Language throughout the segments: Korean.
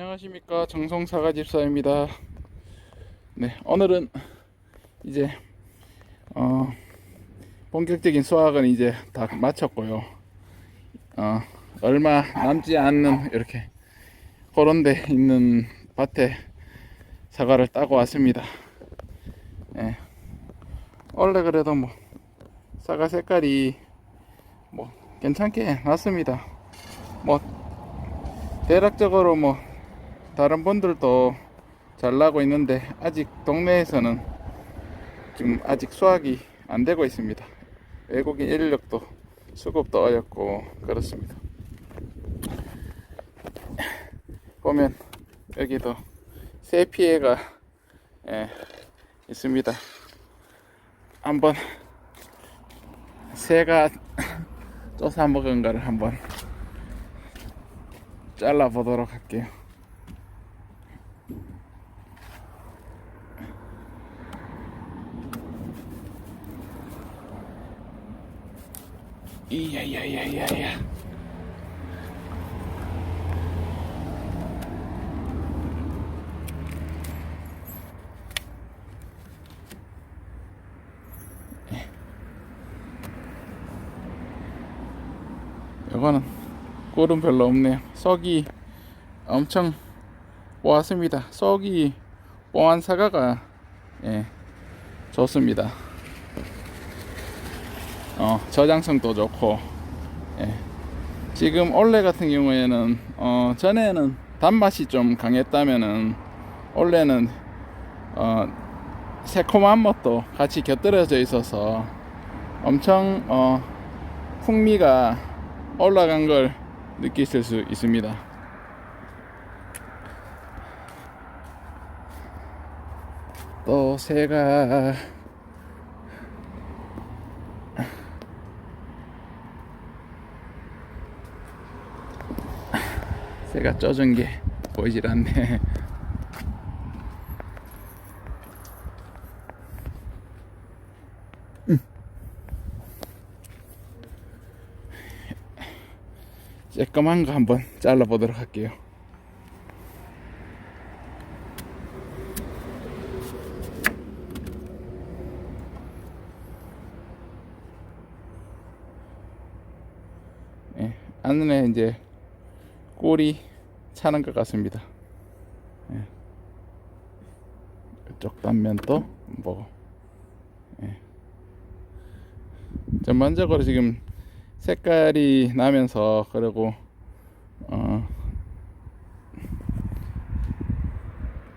안녕하십니까 정성사과 집사입니다. 네 오늘은 이제 어 본격적인 수확은 이제 다 마쳤고요. 어 얼마 남지 않는 이렇게 그런데 있는 밭에 사과를 따고 왔습니다. 예. 원래 그래도 뭐 사과 색깔이 뭐 괜찮게 났습니다. 뭐 대략적으로 뭐 다른 분들도 잘 나고 있는데 아직 동네에서는 지금 아직 수확이 안 되고 있습니다. 외국인 인력도 수급도 어렵고 그렇습니다. 보면 여기도 새 피해가 예, 있습니다. 한번 새가 쫓아 먹은 거를 한번 잘라 보도록 할게요. 이야야야야야. 이거는 꿀은 별로 없네요. 썩이 엄청 모았습니다. 썩이 뽕한 사과가 예, 좋습니다. 어, 저장성도 좋고 예. 지금 올레 같은 경우에는 어, 전에는 단맛이 좀 강했다면은 올해는 어, 새콤한 맛도 같이 곁들여져 있어서 엄청 어, 풍미가 올라간 걸 느끼실 수 있습니다. 또 새가 새가 쪄준 게 보이질 않네. 쬐끔한 거 한번 잘라 보도록 할게요. 예, 안에 이제 꿀이 차는 것 같습니다. 예. 이쪽 단면도 보고. 예. 전반적으로 지금 색깔이 나면서 그리고 어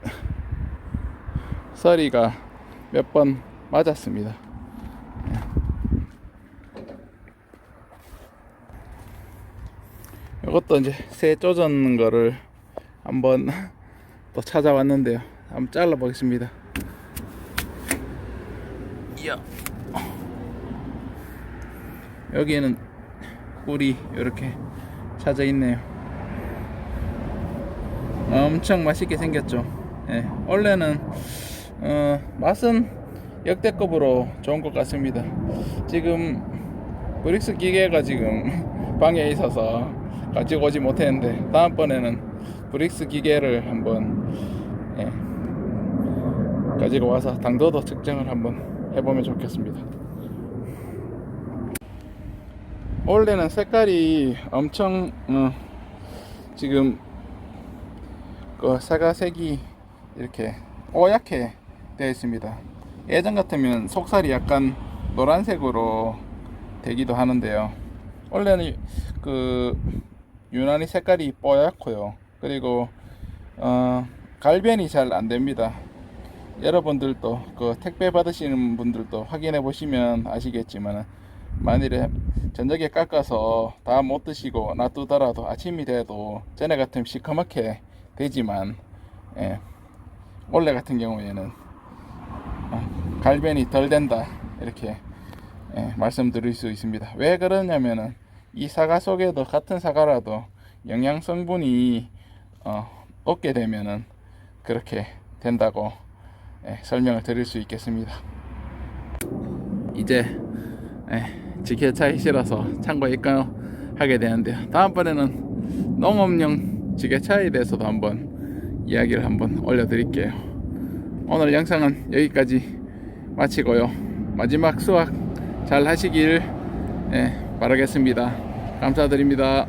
서리가 몇 번 맞았습니다. 이것도 이제 새 쪼젓는 거를 한번 또 찾아왔는데요. 한번 잘라 보겠습니다. 여기에는 꿀이 이렇게 찾아 있네요. 엄청 맛있게 생겼죠. 예, 원래는 어, 맛은 역대급으로 좋은 것 같습니다. 지금 브릭스 기계가 지금 방에 있어서 가지고 오지 못했는데 다음번에는 브릭스 기계를 한번 예, 가지고 와서 당도도 측정을 한번 해보면 좋겠습니다. 원래는 색깔이 엄청 어, 지금 그 사과색이 이렇게 뽀얗게 되어 있습니다. 예전 같으면 속살이 약간 노란색으로 되기도 하는데요. 원래는 그 유난히 색깔이 뽀얗고요. 그리고 어, 갈변이 잘 안 됩니다. 여러분들도 그 택배 받으시는 분들도 확인해 보시면 아시겠지만 만일에 저녁에 깎아서 다 못 드시고 놔두더라도 아침이 돼도 전에 같으면 시커멓게 되지만 예, 원래 같은 경우에는 어, 갈변이 덜 된다 이렇게 예, 말씀드릴 수 있습니다. 왜 그러냐면은 이 사과 속에도 같은 사과라도 영양 성분이 어, 없게 되면은 그렇게 된다고 예, 설명을 드릴 수 있겠습니다. 이제 예, 지게차기 싫어서 창고 입가하게 되는데요. 다음번에는 농업용 지게차에 대해서도 한번 이야기를 한번 올려드릴게요. 오늘 영상은 여기까지 마치고요. 마지막 수확 잘 하시길 예, 바라겠습니다. 감사드립니다.